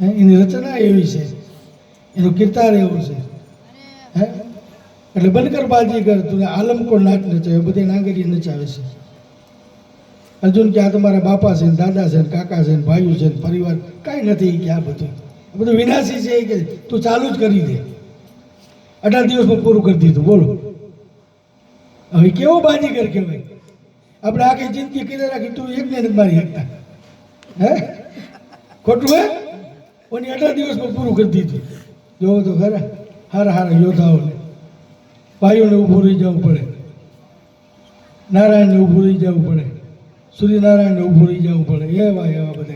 એની રચના એવી છે. એનું કિરતાર એવું છે. હે, એટલે બનકર બાજી કર, તું આલમ આલમકો નાચ નચાવે, બધે નાગરીએ નચાવે છે. અર્જુન કે આ તમારા બાપા છે ને, દાદા છે ને, કાકા છે ને, ભાઈઓ છે ને, પરિવાર, કાંઈ નથી કે આ બધું. બધું વિનાશી છે કે તું ચાલુ જ કરી દે. અઢાર દિવસમાં પૂરું કરી દીધું, બોલો. હવે કેવો બાજીગર કહેવાય? આપણે આખી જિંદગી કીધે રાખી તું એક ને નથી મારી શકતા હે? ખોટું હે? ઓની આટલા દિવસમાં પૂરું કરી દીધું? જોવો તો ખરા, હારા હારા યોદ્ધાઓને. ભાઈઓને ઊભું રહી જવું પડે. નારાયણને ઊભું રહી જવું પડે. સૂર્યનારાયણને ઊભું રહી જવું પડે. એવા એવા બધા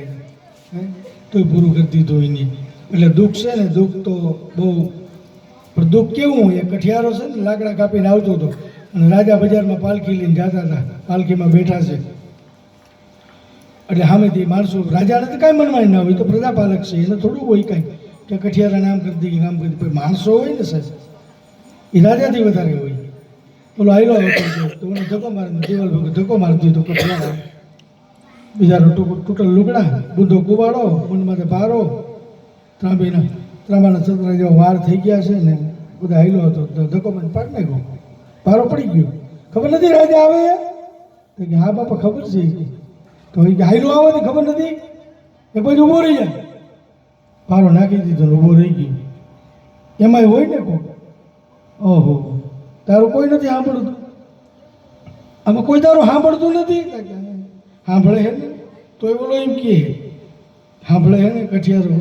તોય પૂરું કરી દીધું એની. એટલે દુઃખ છે ને, દુઃખ તો બહુ. પણ દુઃખ કેવું? એ કઠિયારો છે ને, લાકડા કાપીને આવતો હતો. અને રાજા બજારમાં પાલખી લઈને જતા હતા. પાલખીમાં બેઠા છે. એટલે સામેથી માણસો રાજાને તો કાંઈ મનમાં ના હોય તો પ્રજાપાલક છે, એને થોડું હોય કાંઈ. કે કઠિયારા નામ કરી દીધી નામ કરી દઈએ માણસો હોય ને સાહેબ, એ રાજાથી વધારે હોય. બોલો આયલો હતો તો મને ધક્કો મારી દિવાલ ભેગો ધક્કો મારી દીધો કઠિયારા બીજાનો ટૂટલ લુગડા, બુંદો કુવાડો મનમાં ભારો, ત્રાંબીના, ત્રાંબાના છત્રા જેવા વાર થઈ ગયા છે ને, બધા હાઈલો હતો ધક્કો મને પાડ નાખ્યો. ભારો પડી ગયો. ખબર નથી રાજા આવે? કે હા બાપા, ખબર છે. તો એ ગાયરું હાઈલો આવે ને ખબર નથી? એ પછી ઊભો રહી જાય. પારો નાખી દીધો ને ઊભો રહી ગયો. એમાંય હોય ને કોણ ઓહો. તારું કોઈ નથી સાંભળતું? આમાં કોઈ તારું સાંભળતું નથી? સાંભળે હે ને? તો એ બોલો એમ કહે સાંભળે હે ને કઠિયારો?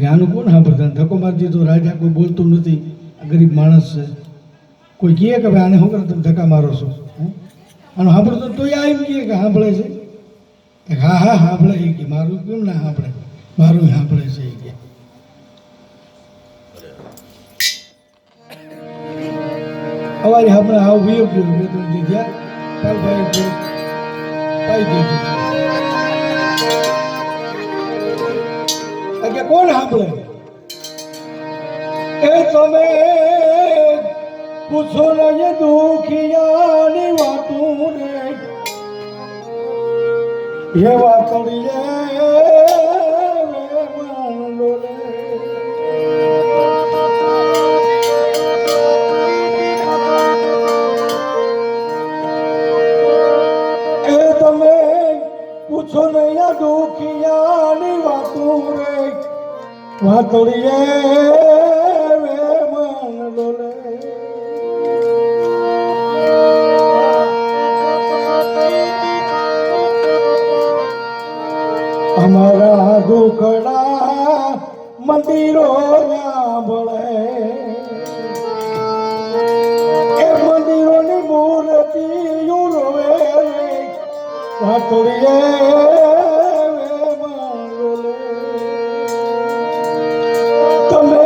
કે આનું કોણ સાંભળતા ધક્કો મારી દીધો, રાજા કોઈ બોલતું નથી. આ ગરીબ માણસ છે. કોઈ કહે કે ભાઈ આને શું કરે? તમે ધક્કા મારો છો? હે? આનું સાંભળતું તોય આ એમ કે સાંભળે છે. હા હા, સાંભળે એ કે મારું કેમ ના સાંભળે? મારું સાંભળે છે એ કે. અવાજ આપણે આવું વિયો ગયો બે, ત્રણ થયા. પાઈ કોણ સાંભળે? એ તમે પૂછો ને એ દુખિયાની વાતું રે એ વાતડીએ માનલો રે એ તમે પૂછો નહીં આ દુખિયાની વાતું રે વાતડીએ મન ડોલે અમારા દુખડા મંદિરો ભળે એ મંદિરોની મૂર્તિઓ રોવે તમે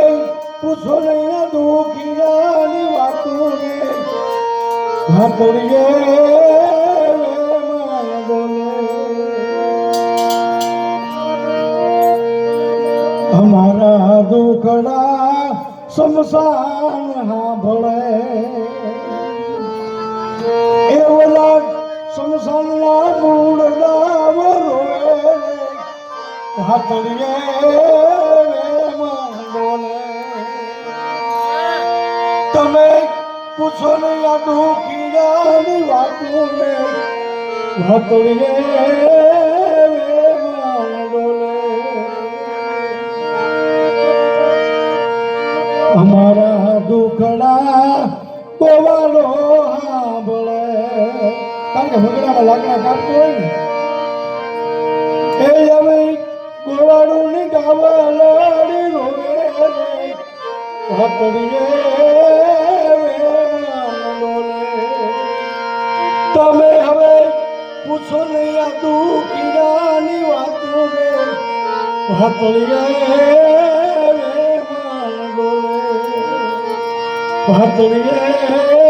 પૂછો નહીં દુખિયાની વાતો રે વાતોડીએ અમારા દુખડા શમશાન સાંભળે. એ સમસાનના શમશાનના મૂળ ગાવ રોવે હાથડીએ બોલે તમે પૂછો ને આ દુખિયાની વાતો ને હાથડીએ અમારા દુખડા ગોવાળો સાંભળે કારણ કે વગડામાં લાકડા કાપતો હોય ને એ હવે ગોવાળું ની ગાવલાડી રોવે રે હતડીએ તમે હવે પૂછો નહીં આ દુખિયાની વાતો રે હતડીએ ভতরিয়ে